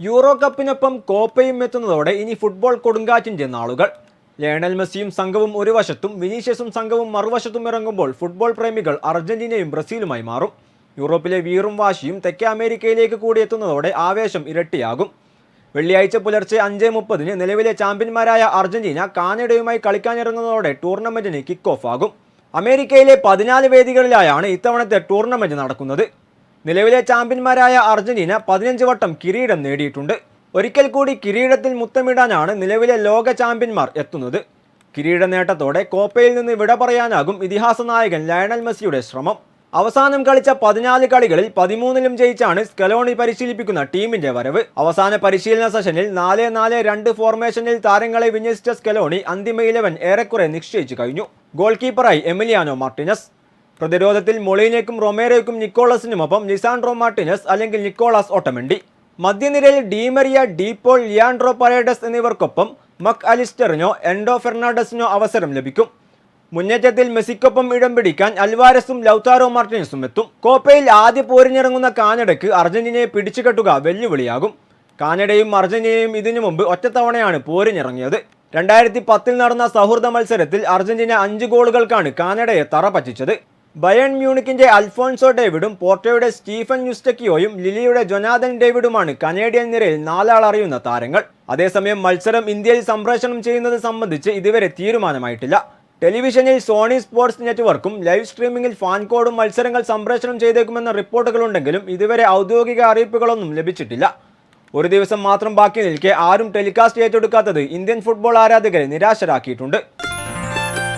Euro കപ്പിനൊപ്പം കോപ്പയും എത്തുന്നതോടെ ഇനി football കൊടുങ്കാറ്റിന്റെ നാളുകൾ. ലയണൽ മെസ്സിയും സംഘവും ഒരു വശത്തും വിനീഷ്യസും സംഘവും മറുവശത്തും ഇറങ്ങുമ്പോൾ ഫുട്ബോൾ പ്രേമികൾ അർജന്റീനയും ബ്രസീലുമായി മാറും. യൂറോപ്പിലെ വീറും വാശിയും തെക്കേ അമേരിക്കയിലേക്ക് കൂടി എത്തുന്നതോടെ ആവേശം ഇരട്ടിയാകും. വെള്ളിയാഴ്ച പുലർച്ചെ അഞ്ച് മുപ്പതിന് നിലവിലെ ചാമ്പ്യന്മാരായ അർജന്റീന കാനഡയുമായി കളിക്കാനിറങ്ങുന്നതോടെ ടൂർണമെന്റിന് കിക്ക് ഓഫ് ആകും. അമേരിക്കയിലെ പതിനാല് വേദികളിലായാണ് ഇത്തവണത്തെ ടൂർണമെന്റ് നടക്കുന്നത്. നിലവിലെ ചാമ്പ്യന്മാരായ അർജന്റീന പതിനഞ്ച് വട്ടം കിരീടം നേടിയിട്ടുണ്ട്. ഒരിക്കൽ കൂടി കിരീടത്തിൽ മുത്തമിടാനാണ് നിലവിലെ ലോക ചാമ്പ്യന്മാർ എത്തുന്നത്. കിരീട നേട്ടത്തോടെ കോപ്പയിൽ നിന്ന് വിട പറയാനാകും ഇതിഹാസ നായകൻ ലയണൽ മെസ്സിയുടെ ശ്രമം. അവസാനം കളിച്ച പതിനാല് കളികളിൽ പതിമൂന്നിലും ജയിച്ചാണ് സ്കലോണി പരിശീലിപ്പിക്കുന്ന ടീമിന്റെ വരവ്. അവസാന പരിശീലന സെഷനിൽ നാല് നാല് രണ്ട് ഫോർമേഷനിൽ താരങ്ങളെ വിന്യസിച്ച സ്കലോണി അന്തിമ ഇലവൻ ഏറെക്കുറെ നിശ്ചയിച്ചു കഴിഞ്ഞു. ഗോൾ കീപ്പറായി എമിലിയാനോ മാർട്ടിനസ്. പ്രതിരോധത്തിൽ മൊളീനയ്ക്കും റൊമേരോയ്ക്കും നിക്കോളസിനുമൊപ്പം നിസാൻഡ്രോ മാർട്ടിനസ് അല്ലെങ്കിൽ നിക്കോളാസ് ഓട്ടമെണ്ടി മധ്യനിരയിൽ ഡീമറിയ ഡീപോൾ ലിയാൻഡ്രോ പരേഡസ് എന്നിവർക്കൊപ്പം മക് അലിസ്റ്ററിനോ എൻഡോ ഫെർണാണ്ടസിനോ അവസരം ലഭിക്കും. മുന്നേറ്റത്തിൽ മെസ്സിക്കൊപ്പം ഇടം പിടിക്കാൻ അൽവാരസും ലൗതാരോ മാർട്ടിനസും എത്തും. കോപ്പയിൽ ആദ്യ പോരിഞ്ഞിറങ്ങുന്ന കാനഡയ്ക്ക് അർജന്റീനയെ പിടിച്ചുകെട്ടുക വെല്ലുവിളിയാകും. കാനഡയും അർജന്റീനയും ഇതിനു മുമ്പ് ഒറ്റത്തവണയാണ് പോരിഞ്ഞിറങ്ങിയത് രണ്ടായിരത്തി പത്തിൽ നടന്ന സൗഹൃദ മത്സരത്തിൽ അർജന്റീന അഞ്ച് ഗോളുകൾക്കാണ് കാനഡയെ തറ പറ്റിച്ചത്. ബയൺ മ്യൂണിക്കിന്റെ അൽഫോൺസോ ഡേവിഡും പോർട്ടോയുടെ സ്റ്റീഫൻ യുസ്റ്റക്കിയോയും ലിലിയുടെ ജൊനാഥൻ ഡേവിഡുമാണ് കനേഡിയൻ നിരയിൽ നാലാൾ അറിയുന്ന താരങ്ങൾ. അതേസമയം മത്സരം ഇന്ത്യയിൽ സംപ്രേഷണം ചെയ്യുന്നത് സംബന്ധിച്ച് ഇതുവരെ തീരുമാനമായിട്ടില്ല. ടെലിവിഷനിൽ സോണി സ്പോർട്സ് നെറ്റ്വർക്കും ലൈവ് സ്ട്രീമിംഗിൽ ഫാൻകോഡും മത്സരങ്ങൾ സംപ്രേഷണം ചെയ്തേക്കുമെന്ന റിപ്പോർട്ടുകളുണ്ടെങ്കിലും ഇതുവരെ ഔദ്യോഗിക അറിയിപ്പുകളൊന്നും ലഭിച്ചിട്ടില്ല. ഒരു ദിവസം മാത്രം ബാക്കി നിൽക്കെ ആരും ടെലികാസ്റ്റ് ഏറ്റെടുക്കാത്തത് ഇന്ത്യൻ ഫുട്ബോൾ ആരാധകരെ നിരാശരാക്കിയിട്ടുണ്ട്.